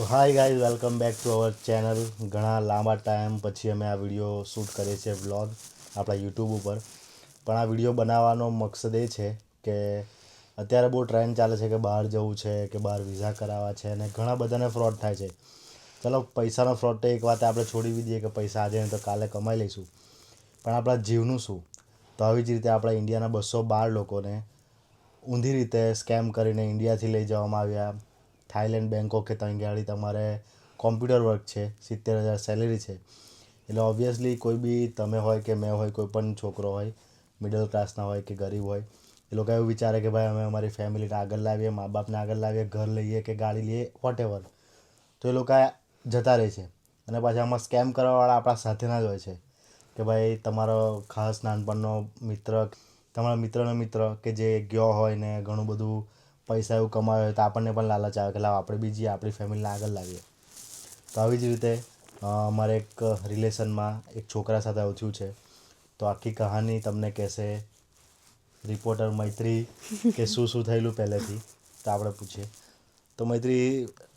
તો hi guys welcome back to our channel ઘણા લાંબા ટાઈમ પછી અમે આ વીડિયો શૂટ કરીએ છીએ વ્લોગ આપણા યુટ્યુબ ઉપર. પણ આ વીડિયો બનાવવાનો મકસદ એ છે કે અત્યારે બહુ ટ્રેન્ડ ચાલે છે કે બહાર જવું છે, કે બહાર વિઝા કરાવવા છે અને ઘણા બધાને ફ્રોડ થાય છે. ચલો, પૈસાનો ફ્રોડ તો એક વાત આપણે છોડી દઈએ કે પૈસા આજે તો કાલે કમાઈ લઈશું. પણ આપણા જીવનું શું? તો આવી જ રીતે આપણા ઇન્ડિયાના બસો બાર લોકોને ઊંધી રીતે સ્કેમ કરીને ઇન્ડિયાથી લઈ જવામાં આવ્યા. થાઈલેન્ડ બેંકોક કે ત્યાં ગાડી તમારે કોમ્પ્યુટર વર્ક છે, સિત્તેર હજાર સેલેરી છે. એટલે ઓબ્વિયસલી કોઈ બી તમે હોય કે મેં હોય, કોઈ પણ છોકરો હોય મિડલ ક્લાસના હોય કે ગરીબ હોય, એ લોકો એવું વિચારે કે ભાઈ અમે અમારી ફેમિલીને આગળ લાવીએ, મા બાપને આગળ લાવીએ, ઘર લઈએ કે ગાડી લઈએ વોટ એવર તો એ લોકો જતા રહે છે. અને પાછા આમાં સ્કેમ કરવાવાળા આપણા સાથેના જ હોય છે. કે ભાઈ તમારો ખાસ નાનપણનો મિત્ર, તમારા મિત્રનો મિત્ર કે જે ગયો હોય ને ઘણું બધું પૈસા એવું કમાયો હોય તો આપણને પણ લાલચ આવે કે લાવ આપણે બી જઈએ, આપણી ફેમિલીને આગળ લાવીએ. તો આવી જ રીતે મારે એક રિલેશનમાં એક છોકરા સાથે આવું છે. તો આખી કહાની તમને કહેશે રિપોર્ટર મૈત્રી કે શું શું થયેલું પહેલેથી, તો આપણે પૂછીએ. તો મૈત્રી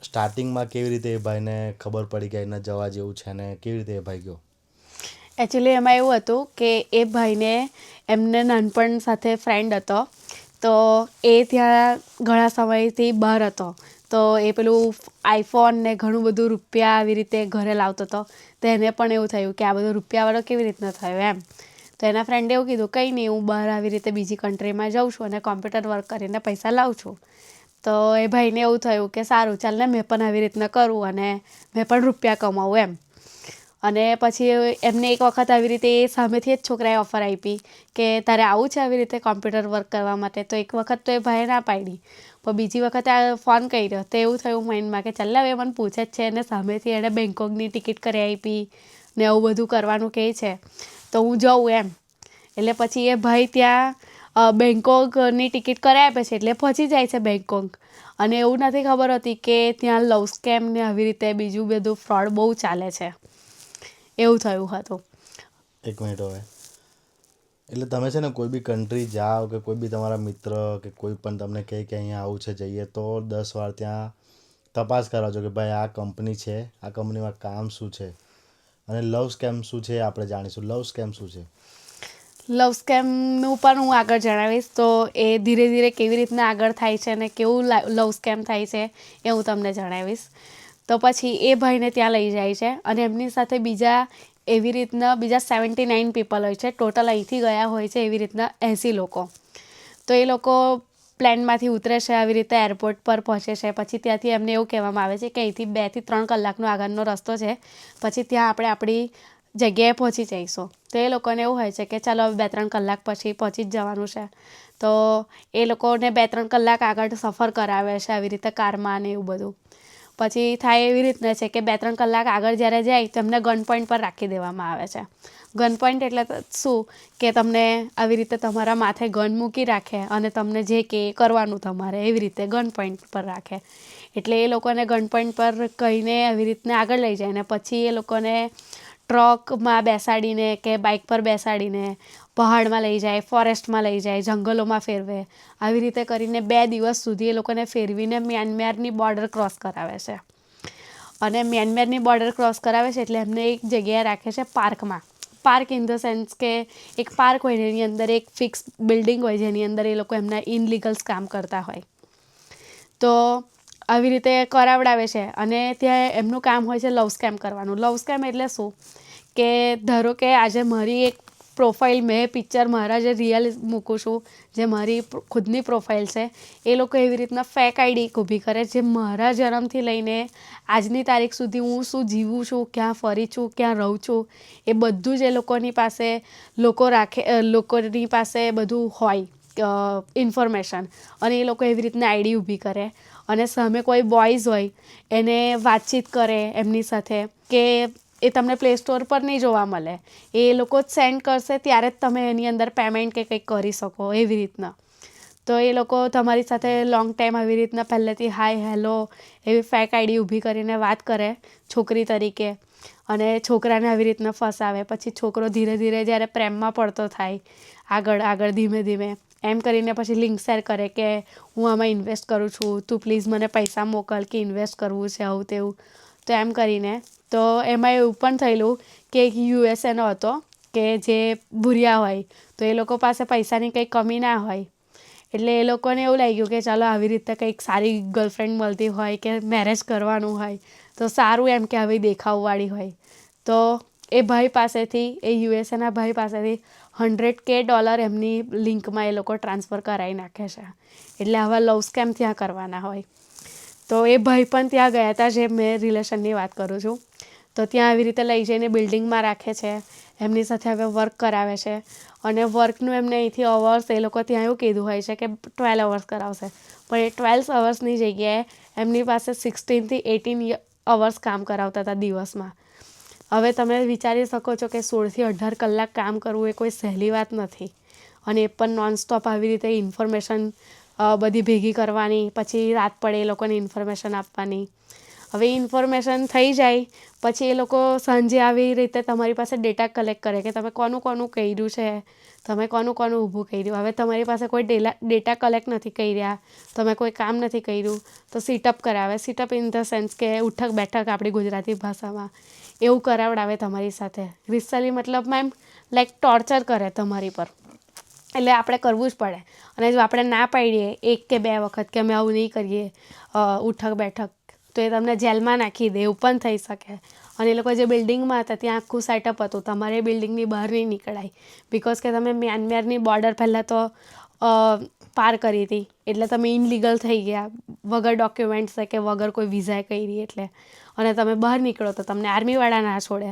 સ્ટાર્ટિંગમાં કેવી રીતે એ ભાઈને ખબર પડી કે એને જવા જેવું છે ને કેવી રીતે એ ભાઈ ગયો? એકચ્યુઅલી એમાં એવું હતું કે એ ભાઈને એમને નાનપણ સાથે ફ્રેન્ડ હતો. તો એ ત્યાં ઘણા સમયથી બહાર હતો. તો એ પેલું આઈફોન ને ઘણું બધું રૂપિયા આવી રીતે ઘરે લાવતો હતો. તો એને પણ એવું થયું કે આ બધું રૂપિયાવાળો કેવી રીતના થયો એમ. તો એના ફ્રેન્ડે એવું કીધું, કંઈ નહીં, હું બહાર આવી રીતે બીજી કન્ટ્રીમાં જાઉં છું અને કોમ્પ્યુટર વર્ક કરીને પૈસા લાવું છું. તો એ ભાઈને એવું થયું કે સારું, ચાલ ને મેં પણ આવી રીતના કરું અને મેં પણ રૂપિયા કમાવું એમ. અને પછી એમને એક વખત આવી રીતે એ સામેથી જ છોકરાએ ઓફર આપી કે તારે આવું છે આવી રીતે કોમ્પ્યુટર વર્ક કરવા માટે. તો એક વખત તો એ ભાઈએ ના પાડી. પણ બીજી વખતે આ ફોન કર્યો તો એવું થયું માઇન્ડમાં કે ચાલ હવે મને પૂછે જ છે. અને સામેથી એણે બેંકોકની ટિકિટ કરી આપી ને આવું બધું કરવાનું કહે છે. તો હું જાઉં એમ. એટલે પછી એ ભાઈ ત્યાં બેંકોકની ટિકિટ કરાવી આપે છે એટલે પહોંચી જાય છે બેંકોક. અને એવું નથી ખબર હોતી કે ત્યાં લવ સ્કેમ ને આવી રીતે બીજું બધું ફ્રોડ બહુ ચાલે છે. એવું થયું હતું. એક મિનિટ હવે. એટલે તમે છે ને કોઈ બી કન્ટ્રી જાઓ કે કોઈ બી તમારા મિત્ર કે કોઈ પણ તમને કહે કે અહીંયા આવું છે જઈએ તો દસ વાર ત્યાં તપાસ કરાવજો કે ભાઈ આ કંપની છે આ કંપનીમાં કામ શું છે? અને લવ સ્કેમ શું છે આપણે જાણીશું. લવ સ્કેમ શું છે? લવ સ્કેમનું પણ હું આગળ જણાવીશ. તો એ ધીરે ધીરે કેવી રીતના આગળ થાય છે અને કેવું લવ સ્કેમ થાય છે એ હું તમને જણાવીશ. તો પછી એ ભાઈને ત્યાં લઈ જાય છે અને એમની સાથે બીજા એવી રીતના બીજા સેવન્ટી નાઇન પીપલ હોય છે. ટોટલ અહીંથી ગયા હોય છે એવી રીતના એંસી લોકો. તો એ લોકો પ્લેનમાંથી ઉતરે છે, આવી રીતે એરપોર્ટ પર પહોંચે છે. પછી ત્યાંથી એમને એવું કહેવામાં આવે છે કે અહીંથી બેથી ત્રણ કલાકનો આગળનો રસ્તો છે. પછી ત્યાં આપણે આપણી જગ્યાએ પહોંચી જઈશું. તો એ લોકોને એવું હોય છે કે ચાલો હવે બે ત્રણ કલાક પછી પહોંચી જ જવાનું છે. તો એ લોકોને બે ત્રણ કલાક આગળ સફર કરાવે છે, આવી રીતે કારમાં ને એવું બધું. પછી થાય એવી રીતના છે કે બે ત્રણ કલાક આગળ જ્યારે જાય, તેમને ગન પોઈન્ટ પર રાખી દેવામાં આવે છે. ગન પોઈન્ટ એટલે શું? કે તમને આવી રીતે તમારા માથે ગન મૂકી રાખે અને તમને જે કે કરવાનું તમારે એવી રીતે ગન પોઈન્ટ પર રાખે. એટલે એ લોકોને ગન પોઈન્ટ પર કહીને આવી રીતના આગળ લઈ જાય ને પછી એ લોકોને ટ્રકમાં બેસાડીને કે બાઇક પર બેસાડીને પહાડમાં લઈ જાય ફોરેસ્ટમાં લઈ જાય, જંગલોમાં ફેરવે, આવી રીતે કરીને બે દિવસ સુધી એ લોકોને ફેરવીને મ્યાનમારની બોર્ડર ક્રોસ કરાવે છે. અને મ્યાનમારની બોર્ડર ક્રોસ કરાવે છે એટલે એમને એક જગ્યાએ રાખે છે પાર્કમાં. પાર્ક ઇન ધ સેન્સ કે એક પાર્ક હોય જેની અંદર એક ફિક્સ બિલ્ડિંગ હોય જેની અંદર એ લોકો એમના ઇનલીગલ્સ કામ કરતા હોય. તો આવી રીતે કરાવડાવે છે અને ત્યાં એમનું કામ હોય છે લવ સ્કેમ કરવાનું. લવ સ્કેમ એટલે શું? કે ધારો કે આજે મારી એક પ્રોફાઇલ મેં પિક્ચર મારા જે રિયલ મૂકું છું, જે મારી ખુદની પ્રોફાઇલ છે, એ લોકો એવી રીતના ફેક આઈડી ઊભી કરે જે મારા જન્મથી લઈને આજની તારીખ સુધી હું શું જીવું છું, ક્યાં ફરી છું, ક્યાં રહું છું, એ બધું જ એ લોકોની પાસે, લોકો રાખે લોકોની પાસે બધું હોય ઇન્ફોર્મેશન અને એ લોકો એવી રીતના આઈડી ઊભી કરે. અને સામે કોઈ બોયઝ હોય, એને વાતચીત કરે એમની સાથે, કે એ તમને પ્લે સ્ટોર પર નહીં જોવા મળે. એ લોકો જ સેન્ડ કરશે, ત્યારે જ તમે એની અંદર પેમેન્ટ કે કંઈક કરી શકો, એવી રીતના. તો એ લોકો તમારી સાથે લોંગ ટાઈમ આવી રીતના પહેલેથી હાય હેલો એવી ફેક આઈડી ઊભી કરીને વાત કરે, છોકરી તરીકે. અને છોકરાને આવી રીતના ફસાવે. પછી છોકરો ધીરે ધીરે જ્યારે પ્રેમમાં પડતો થાય, આગળ આગળ, ધીમે ધીમે. એમ કરીને પછી લિંક શેર કરે કે હું આમાં ઇન્વેસ્ટ કરું છું, તું પ્લીઝ મને પૈસા મોકલ કે ઇન્વેસ્ટ કરવું છે આવું તેવું. તો એમ કરીને. તો એમાં એવું પણ થયેલું કે એક યુએસએનો હતો કે જે ભૂરિયા હોય, તો એ લોકો પાસે પૈસાની કંઈ કમી ના હોય. એટલે એ લોકોને એવું લાગ્યું કે ચાલો આવી રીતે કંઈક સારી ગર્લફ્રેન્ડ મળતી હોય કે મેરેજ કરવાનું હોય, તો સારું એમ કે આવી દેખાવવાળી હોય. તો એ ભાઈ પાસેથી, એ યુએસએના ભાઈ પાસેથી હંડ્રેડ કે ડોલર એમની લિંકમાં એ લોકો ટ્રાન્સફર કરાવી નાખે છે. એટલે આવા લવ સ્કેમ ત્યાં કરવાના હોય. તો એ ભાઈ પણ ત્યાં ગયા હતા જે મેં રિલેશનની વાત કરું છું. તો ત્યાં આવી રીતે લઈ જઈને બિલ્ડિંગમાં રાખે છે. એમની સાથે હવે વર્ક કરાવે છે. અને વર્કનું એમને અહીંથી અવર્સ એ લોકો ત્યાં એવું કીધું હોય છે કે ટ્વેલ્વ અવર્સ કરાવશે. પણ એ ટ્વેલ્વ અવર્સની જગ્યાએ એમની પાસે સિક્સટીનથી એટીન અવર્સ કામ કરાવતા હતા દિવસમાં. હવે તમે વિચારી શકો છો કે સોળથી અઢાર કલાક કામ કરવું એ કોઈ સહેલી વાત નથી. અને એ પણ નોનસ્ટોપ આવી રીતે ઇન્ફોર્મેશન બધી ભેગી કરવાની, પછી રાત પડે એ લોકોને ઇન્ફોર્મેશન આપવાની. હવે ઇન્ફોર્મેશન થઈ જાય, પછી એ લોકો સાંજે આવી રીતે તમારી પાસે ડેટા કલેક્ટ કરે કે તમે કોનું કોનું કર્યું છે, તમે કોનું કોનું ઊભું કર્યું. હવે તમારી પાસે કોઈ ડેલા ડેટા કલેક્ટ નથી કરી રહ્યા તમે કોઈ કામ નથી કર્યું, તો સીટઅપ કરાવે. સીટઅપ ઇન ધ સેન્સ કે ઉઠક બેઠક આપણી ગુજરાતી ભાષામાં. એવું કરાવડાવે તમારી સાથે. રિસલી મતલબમાં એમ લાઈક ટોર્ચર કરે તમારી પર. એટલે આપણે કરવું જ પડે. અને જો આપણે ના પાડીએ એક કે બે વખત કે અમે આવું નહીં કરીએ ઉઠક બેઠક તો એ તમને જેલમાં નાખી દે, એવું પણ થઈ શકે. અને એ લોકો જે બિલ્ડિંગમાં હતા, ત્યાં આખું સેટઅપ હતું. તમારે બિલ્ડિંગની બહાર નહીં નીકળાય. બિકોઝ કે તમે મ્યાનમારની બોર્ડર પહેલાં તો પાર કરી હતી. એટલે તમે ઇનલીગલ થઈ ગયા. વગર ડોક્યુમેન્ટ્સ કે વગર કોઈ વિઝા કરી એટલે. અને તમે બહાર નીકળો તો તમને આર્મીવાળા ના છોડે.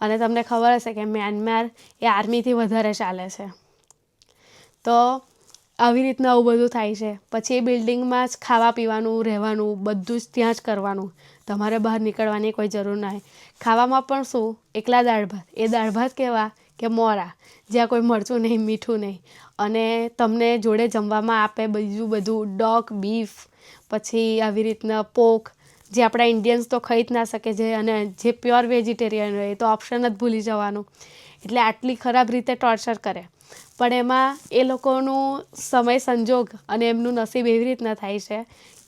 અને તમને ખબર હશે કે મ્યાનમાર એ આર્મીથી વધારે ચાલે છે. તો આવી રીતના આવું બધું થાય છે. પછી એ બિલ્ડિંગમાં જ ખાવા પીવાનું, રહેવાનું, બધું જ ત્યાં જ કરવાનું. તમારે બહાર નીકળવાની કોઈ જરૂર ના ખાવામાં પણ શું, એકલા દાળ ભાત. એ દાળ ભાત કેવા કે મોરા, જ્યાં કોઈ મરચું નહીં, મીઠું નહીં. અને તમને જોડે જમવામાં આપે બીજું બધું, ડોક, બીફ, પછી આવી રીતના પોક, જે આપણા ઇન્ડિયન્સ તો ખાઈ જ ના શકે જે અને જે પ્યોર વેજીટેરિયન હોય એ તો ઓપ્શન જ ભૂલી જવાનું. એટલે આટલી ખરાબ રીતે ટોર્ચર કરે. પણ એમાં એ લોકોનું સમય સંજોગ અને એમનું નસીબ એવી રીતના થાય છે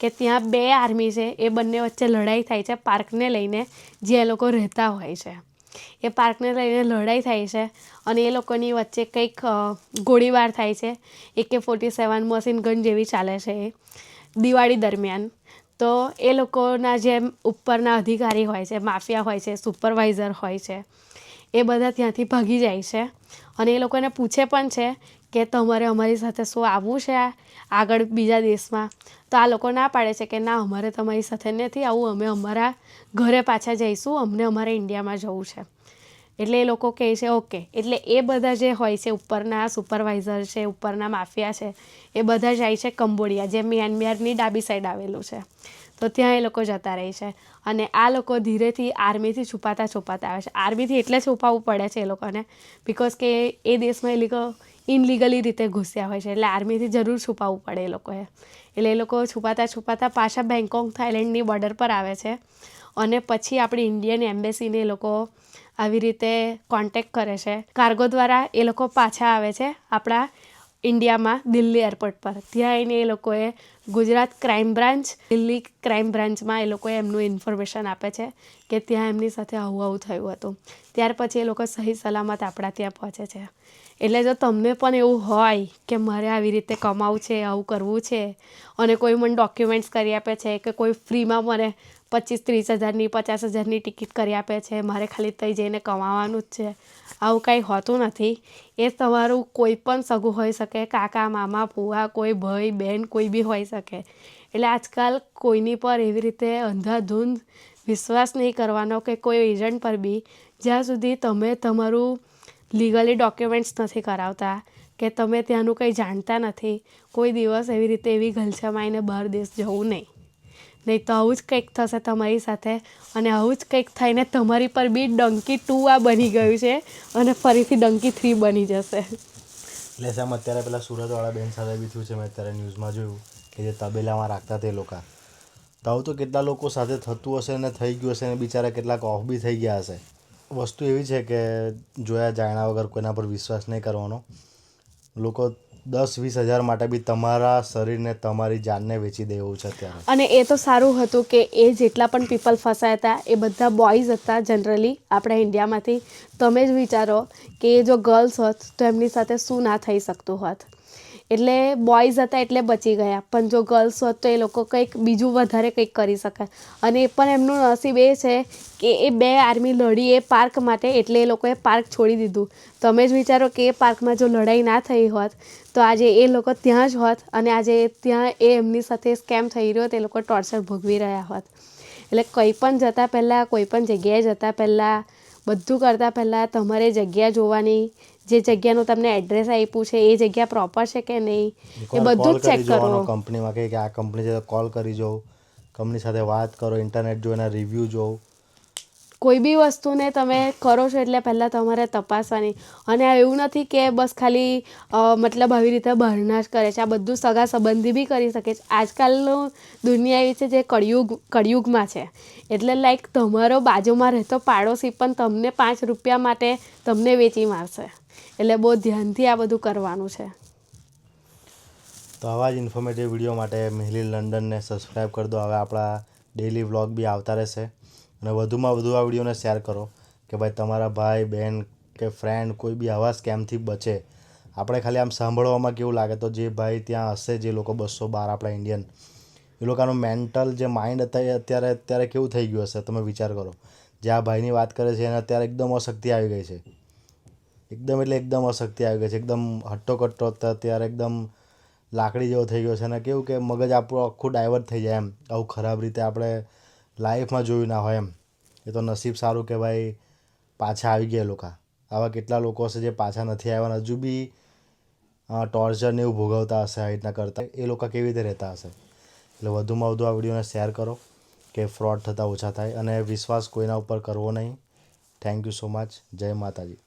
કે ત્યાં બે આર્મી છે, એ બંને વચ્ચે લડાઈ થાય છે પાર્કને લઈને જે એ લોકો રહેતા હોય છે. એ પાર્કને લઈને લડાઈ થાય છે અને એ લોકોની વચ્ચે કંઈક ગોળીબાર થાય છે એકે ફોર્ટી સેવન મશીન ગન જેવી ચાલે છે એ દિવાળી દરમિયાન. તો એ લોકોના જે ઉપરના અધિકારી હોય છે, માફિયા હોય છે, સુપરવાઇઝર હોય છે એ બધા ત્યાંથી ભાગી જાય છે. અને એ લોકોને પૂછે પણ છે કે તમારે અમારી સાથે શું આવવું છે આગળ બીજા દેશમાં? તો આ લોકો ના પાડે છે કે ના, અમારે તમારી સાથે નથી આવવું અમે અમારા ઘરે પાછા જઈશું, અમને અમારે ઇન્ડિયામાં જવું છે. એટલે એ લોકો કહે છે, ઓકે. એટલે એ બધા જે હોય છે, ઉપરના સુપરવાઇઝર છે, ઉપરના માફિયા છે, એ બધા જાય છે કંબોડિયા, જે મ્યાનમારની ડાબી સાઈડ આવેલું છે. તો ત્યાં એ લોકો જતા રહે છે. અને આ લોકો ધીરેથી આર્મીથી છુપાતા છુપાતા આવે છે. આર્મીથી એટલે છુપાવવું પડે છે એ લોકોને. બિકોઝ કે એ દેશમાં એ લોકો ઇનલીગલી રીતે ઘૂસ્યા હોય છે. એટલે આર્મીથી જરૂર છુપાવવું પડે એ લોકોએ. એટલે એ લોકો છુપાતા છુપાતા પાછા બેંકોક થાઈલેન્ડની બોર્ડર પર આવે છે. અને પછી આપણી ઇન્ડિયન એમ્બેસીને એ લોકો આવી રીતે કોન્ટેક્ટ કરે છે. કાર્ગો દ્વારા એ લોકો પાછા આવે છે આપણા ઇન્ડિયામાં દિલ્હી એરપોર્ટ પર. ત્યાં આવીને એ લોકોએ Gujarat crime branch Delhi crime બ્રાન્ચમાં એ લોકોએ એમનું ઇન્ફોર્મેશન આપે છે કે ત્યાં એમની સાથે આવું આવું થયું હતું. ત્યાર પછી એ લોકો સહી સલામત આપણા ત્યાં પહોંચે છે. એટલે જો તમને પણ એવું હોય કે મારે આવી રીતે કમાવું છે, આવું કરવું છે અને કોઈ મને ડોક્યુમેન્ટ્સ કરી આપે છે કે કોઈ ફ્રીમાં મને પચીસ ત્રીસ હજારની, પચાસ હજારની ટિકિટ કરી આપે છે, મારે ખાલી ત્યાં જઈને કમાવાનું જ છે. આવું કાંઈ હોતું નથી. એ તમારું કોઈ પણ સગું હોઈ શકે, કાકા, મામા, ફુવા, કોઈ ભાઈ બહેન કોઈ બી હોઈ શકે. એટલે આજકાલ કોઈની પર એવી રીતે અંધાધૂંધ વિશ્વાસ નહીં કરવાનો કે કોઈ એજન્ટ પર બી, જ્યાં સુધી તમે તમારું લીગલી ડોક્યુમેન્ટ્સ નથી કરાવતા, કે તમે ત્યાંનું કંઈ જાણતા નથી, કોઈ દિવસ એવી રીતે એવી ઘલછમાઈને બહાર દેશ જવું નહીં. નહીં તો આવું જ કંઈક થશે તમારી સાથે અને આવું જ કંઈક થઈને તમારી પર બી ડંકી ટુ આ બની ગયું છે અને ફરીથી ડંકી થ્રી બની જશે. એટલે સેમ અત્યારે પેલા સુરતવાળા બેન સાથે બી થયું છે, મેં અત્યારે ન્યૂઝમાં જોયું કે જે તબેલામાં રાખતા તે લોકો. તો આવું તો કેટલા લોકો સાથે થતું હશે ને થઈ ગયું હશે ને બિચારા કેટલાક ઓફ બી થઈ ગયા હશે. વસ્તુ એવી છે કે જોયા, જાણ્યા વગર કોઈના પર વિશ્વાસ નહીં કરવાનો. લોકો દસ વીસ હજાર માટે બી તમારા શરીરને, તમારી જાનને વેચી દેવું છે અત્યારે. અને એ તો સારું હતું કે એ જેટલા પણ પીપલ ફસાયા હતા, એ બધા બોયઝ હતા જનરલી આપણા ઇન્ડિયામાંથી તમે જ વિચારો કે જો ગર્લ્સ હોત તો એમની સાથે શું ના થઈ શકતું હોત. એટલે બોયઝ હતા એટલે બચી ગયા. પણ જો ગર્લ્સ હોત તો એ લોકો કંઈક બીજું વધારે કંઈક કરી શકે અને એ પણ એમનું નસીબ એ છે કે એ બે આર્મી લડી એ પાર્ક માટે એટલે એ લોકોએ પાર્ક છોડી દીધું. તમે જ વિચારો કે એ પાર્કમાં જો લડાઈ ના થઈ હોત, તો આજે એ લોકો ત્યાં જ હોત અને આજે ત્યાં એ એમની સાથે સ્કેમ થઈ રહ્યો તે લોકો ટોર્ચર ભોગવી રહ્યા હોત. એટલે કંઈ પણ જતાં પહેલાં, કોઈ પણ જગ્યાએ જતાં પહેલાં બધું કરતાં પહેલાં તમારે જગ્યા જોવાની જે જગ્યાનું તમને એડ્રેસ આપ્યું છે એ જગ્યા પ્રોપર છે કે નહીં એ બધું જ ચેક કરો કંપનીમાં કે આ કંપની છે કોલ કરી જોઉં કંપની સાથે વાત કરો ઇન્ટરનેટ જો એના રિવ્યૂ જોઉં કોઈ બી વસ્તુને તમે કરો છો એટલે પહેલાં તમારે તપાસવાની. અને એવું નથી કે બસ ખાલી મતલબ આવી રીતે બહારના જ કરે છે. આ બધું સગા સંબંધી બી કરી શકે છે. આજકાલનું દુનિયા એવી છે જે કળિયુગ, કળિયુગમાં છે. એટલે લાઈક તમારો બાજુમાં રહેતો પાડોશી પણ તમને પાંચ રૂપિયા માટે તમને વેચી મારશે. એટલે બહુ ધ્યાનથી આ બધું કરવાનું છે. તો આવા જ ઇન્ફોર્મેટિવ વીડિયો માટે મેહલી લંડનને સબસ્ક્રાઈબ કરી દો. હવે આપણા ડેલી વ્લોગ બી આવતા રહેશે. અને વધુમાં વધુ આ વિડીયોને શેર કરો કે ભાઈ તમારા ભાઈ બહેન કે ફ્રેન્ડ કોઈ બી આવા સ્કેમથી બચે. આપણે ખાલી આમ સાંભળવામાં કેવું લાગે તો જે ભાઈ ત્યાં હશે, જે લોકો બસો બાર આપણા ઇન્ડિયન એ લોકોનું મેન્ટલ જે માઇન્ડ હતા એ અત્યારે અત્યારે કેવું થઈ ગયું હશે? તમે વિચાર કરો. જે આ ભાઈની વાત કરે છે એને અત્યારે એકદમ અશક્તિ આવી ગઈ છે. એકદમ એટલે એકદમ અશક્તિ આવી ગઈ છે. એકદમ હટ્ટો કટ્ટો અત્યારે ત્યારે એકદમ લાકડી જેવો થઈ ગયો છે અને કેવું કે મગજ આપણું આખું ડાયવર્ટ થઈ જાય એમ. આવું ખરાબ રીતે આપણે લાઈફમાં જોયું ના હોય એમ. એ તો નસીબ સારું કે ભાઈ પાછા આવી ગયા એ લોકો. આવા કેટલા લોકો હશે જે પાછા નથી આવ્યા હજુ બી ટોર્ચર ને એવું ભોગવતા હશે આ રીતના કરતા. એ લોકો કેવી રીતે રહેતા હશે? એટલે વધુમાં વધુ આ વિડીયોને શેર કરો કે ફ્રોડ થતાં ઓછા થાય. અને વિશ્વાસ કોઈના ઉપર કરવો નહીં. થેન્ક યુ સો મચ જય માતાજી.